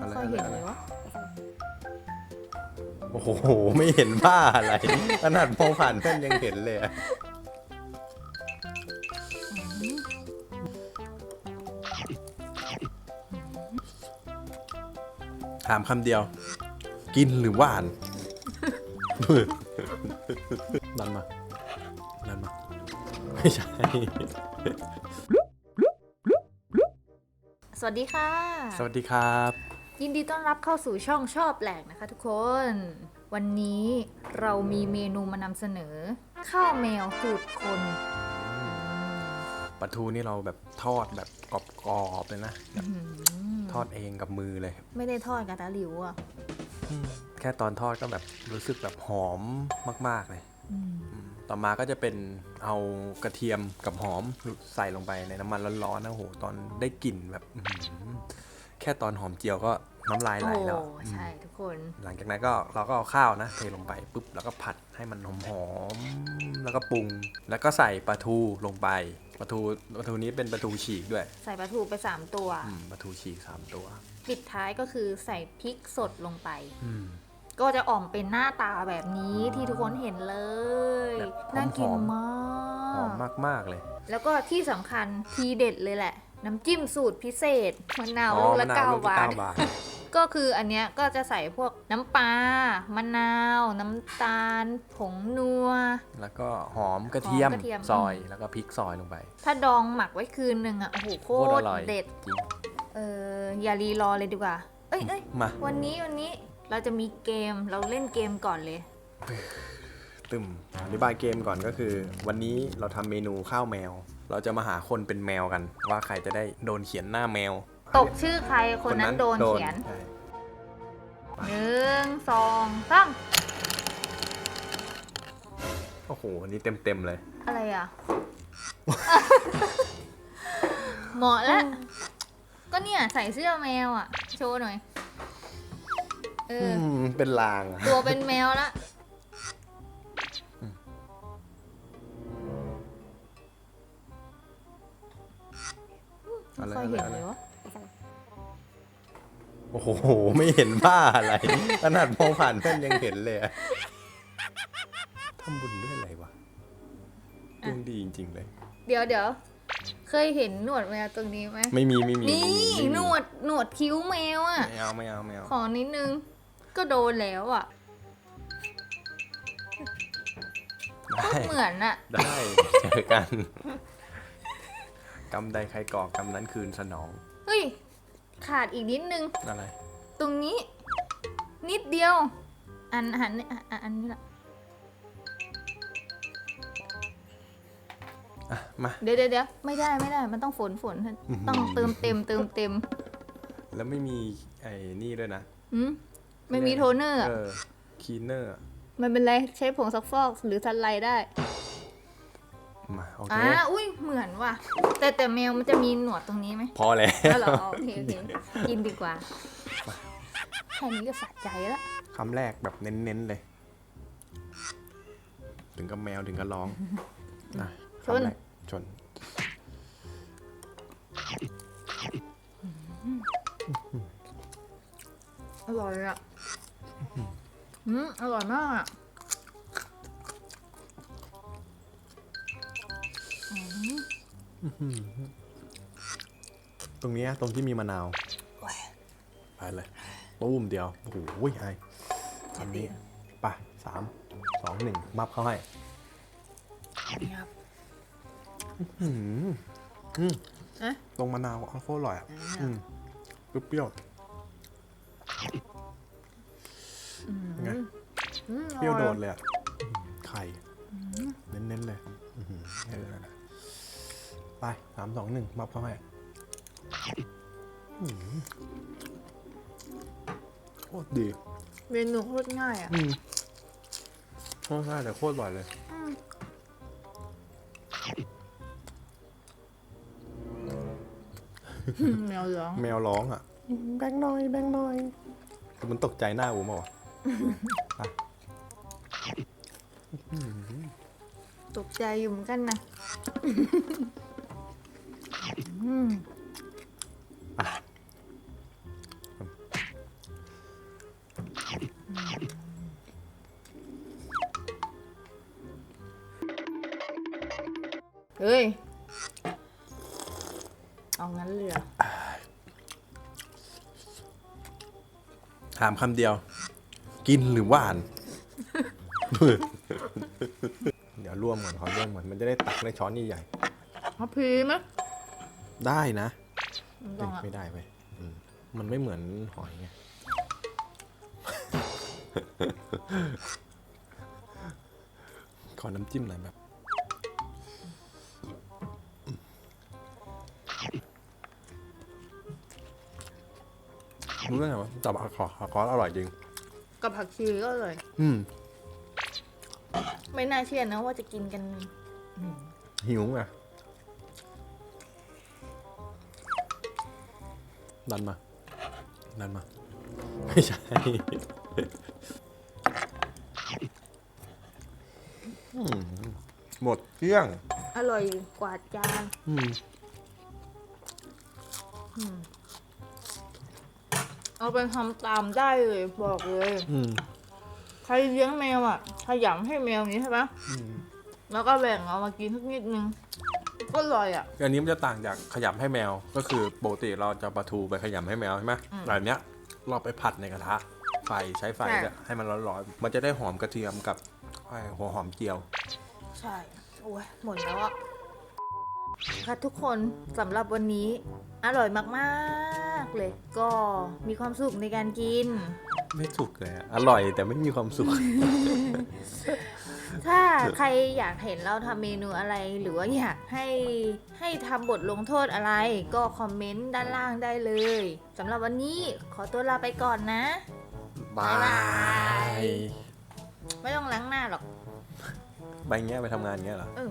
อะไรค่อยอะไรเห็นอะไรเลยวะโอ้โห ไม่เห็นบ้าอะไร ขนาดมองผ่านแว่นยังเห็นเลยอะถามคำเดียว กินหรือหวาน ดันมา ดันมา ไม่ใช่ สวัสดีค่ะ สวัสดีครับ ยินดีต้อนรับเข้าสู่ช่องชอบแปลกนะคะทุกคน วันนี้เรามีเมนูมานำเสนอ ข้าวแมวสูตรคนอืมปลาทูนี่เราแบบทอดแบบกรอบๆเลยนะแบบอื้อหือทอดเองกับมือเลย ไม่ได้ทอดกับตาหลิวอะ แค่ตอนทอดก็แบบรู้สึกแบบหอมมาก ๆเลย อืมอืม ต่อมาก็จะเป็นเอากระเทียมกับหอมใส่ลงไปในน้ำมันร้อนๆนะโหตอนได้กลิ่นแบบอื้อหือแค่ตอนหอมเจียวก็น้ำลายไหลโอ้แล้วใช่ทุกคน หลังจากนั้นก็เราก็เอาข้าวนะเทลงไปปุ๊บแล้วก็ผัดให้มันหอมๆแล้วก็ปรุง แล้วก็ใส่ปลาทูลงไปปลาทูปลาทูนี้เป็นปลาทูฉีกด้วย ใส่ปลาทูไป 3 ตัวอืมปลาทูฉีกสามตัว ปิดท้ายก็คือใส่พริกสดลงไปอืม ก็จะออกเป็นหน้าตาแบบนี้ที่ทุกคนเห็นเลย แบบน่ากินหอมมาหอมกมาก ๆ เลย แล้วก็ที่สำคัญทีเด็ดเลยแหละ น้ำจิ้มสูตรพิเศษมะนาวอ๋อลูกละมะนาวเก้าลูกละบาท เก้าบาท ก็คืออันเนี้ยก็จะใส่พวกน้ำปลามะนาว น้ำตาล ผงนัว แล้วก็หอมกระเทียมหอมกระเทียม ซอยแล้วก็พริกซอยลงไปถ้าดองหมักไว้คืนหนึ่งอะโอ้โหโคโคตรตอรร่อยเด็ด จริงเอออย่ารีรอเลยดีกว่า เอ้ยเอ้ยมาวันนี้วันนี้ เราจะมีเกมเราเล่นเกมก่อนเลย ตึมอธิบายเกมก่อนก็คือ วันนี้เราทำเมนูข้าวแมว เราจะมาหาคนเป็นแมวกัน ว่าใครจะได้โดนเขียนหน้าแมวตกชื่อใครคนนั้นโดนเขียนใช่หนึ่งสองสามโอ้โหอันนี้เต็มเต็มๆเลย อะไรอะ เหมาะแล้วก็เนี่ยใส่เสื้อแมวอะ โชว์หน่อย เอออืมเป็นลางอะตัวเป็นแมวละ อะไรค่อยอะไรเห็นอะไรเลยวะโอ้โห ไม่เห็นบ้าอะไร ขนาดมองผ่านแว่นยังเห็นเลยอะทำบุญด้วยอะไรวะดวงดีจริง ๆ เลย เดี๋ยวเดี๋ยวเคยเห็นหนวดแมวตรงนี้ไหมไม่มีไม่มีนี่ไม่มีหนวดหนวดคิ้วแมวอะ ไม่เอาไม่เอาไม่เอาขอนิดนึง ก็โดนแล้วอะได้เหมือนอะ ได้ เจอกัน กรรมใดใครก่อกรรมนั้นคืนสนอง เฮ้ย ขาดอีกนิดนึง อะไร ตรงนี้ นิดเดียว อันอันอันอันอันนี้ละอะมา เดี๋ยวเดี๋ยวเดี๋ยวไม่ได้ไม่ได้ มันต้องฝนฝนอื้อหือต้องเติมเต็มเติมเต็ม แล้วไม่มีไอ้นี่ด้วยนะหืม ไม่มีโทนเนอร์อะเออคีนเนอร์มันเป็นไรใช้ผงซักฟอกหรือทันไลได้มาโอเคอ่าอุ้ยเหมือนว่ะ แต่แต่แมวมันจะมีหนวดตรงนี้ไหมพอแล้วก็เหรอโอเคโอเคกินดีกว่าแค่นี้ก็สะใจแล้วคำแรกแบบเน้นๆเลย ถึงกับแมวถึงกับร้องอะชน คำแรกชนอร่อยอะ อืมอร่อยมากอะอืมตรงเนี้ยตรงที่มีมะนาวไปเลยปุ้มเดียว โอ้โหไอ้อันนี้ไปสามสองหนึ่งมับเข้าให้ครับอืมอืมเอ๊ะตรงมะนาวอะโคตรอร่อยอะอืมเปรี้ยว ไงอืมเปรี้ยวโดอดอเลยอะไข่เน้นๆเลยอื้อหือเออนั่นน่ะไปสามสองหนึ่งมับเข้าให้อื้อหือโคตรดีเมนูโคตรง่ายอะ อืมโคตรง่ายแต่โคตรอร่อยเลยแมวเหลือง แมวร้องอะ แบงค์หน้อย แบงค์หน้อยแต่มันตกใจหน้าอูมาวะ ไปตกใจอยู่เหมือนกันนะอืมเฮ้ย เอางั้นเลยเหรอถามคำเดียว กินหรือหวาน เดี๋ยวร่วมก่อนขอร่วมก่อนมันจะได้ตักในช้อนใหญ่เอาพีไหมๆได้นะลองอะไม่ได้ไปมันไม่เหมือนหอยไง ขอน้ำจิ้มหน่อยแบบ รู้ได้ไงวะจับขอขออร่อยจริง กับผักชีก็เลยอืมไม่น่าเชื่อนะว่าจะกินกันหิวไงดันมา ดันมา ไม่ใช่อืมหมดเกลี้ยง อร่อยกว่าจาน อืม เอาไปทำตามได้เลยบอกเลย อืมใครเลี้ยงแมวอะขยำให้แมวนี้ใช่ปะอืมแล้วก็แบ่งเอามากินสักนิดนึง ก็อร่อยอะ อันนี้มันจะต่างจากขยำให้แมว ก็คือปกติเราจะปลาทูไปขยำให้แมวใช่ไหมอืมแต่อันเนี้ยเราไปผัดในกระทะ ไฟใช้ไฟใช่ เนี่ยให้มันร้อนๆ มันจะได้หอมกระเทียมกับไอ้หัวหอมเจียว ใช่ โอ้ยหมดแล้วอะค่ะทุกคนสำหรับวันนี้ อร่อยมากๆเลยก็มีความสุขในการกิน ไม่สุกเลยอะอร่อยแต่ไม่มีความสุข ถ้าใครอยากเห็นเราทำเมนูอะไรหรือว่าอยากให้ให้ทำบทลงโทษอะไร ก็คอมเมนต์ด้านล่างได้เลยสำหรับวันนี้ขอตัวลาไปก่อนนะ บายไม่ต้องล้างหน้าหรอก ไปเงี้ยไปทำงานเงี้ยเหรอ เออ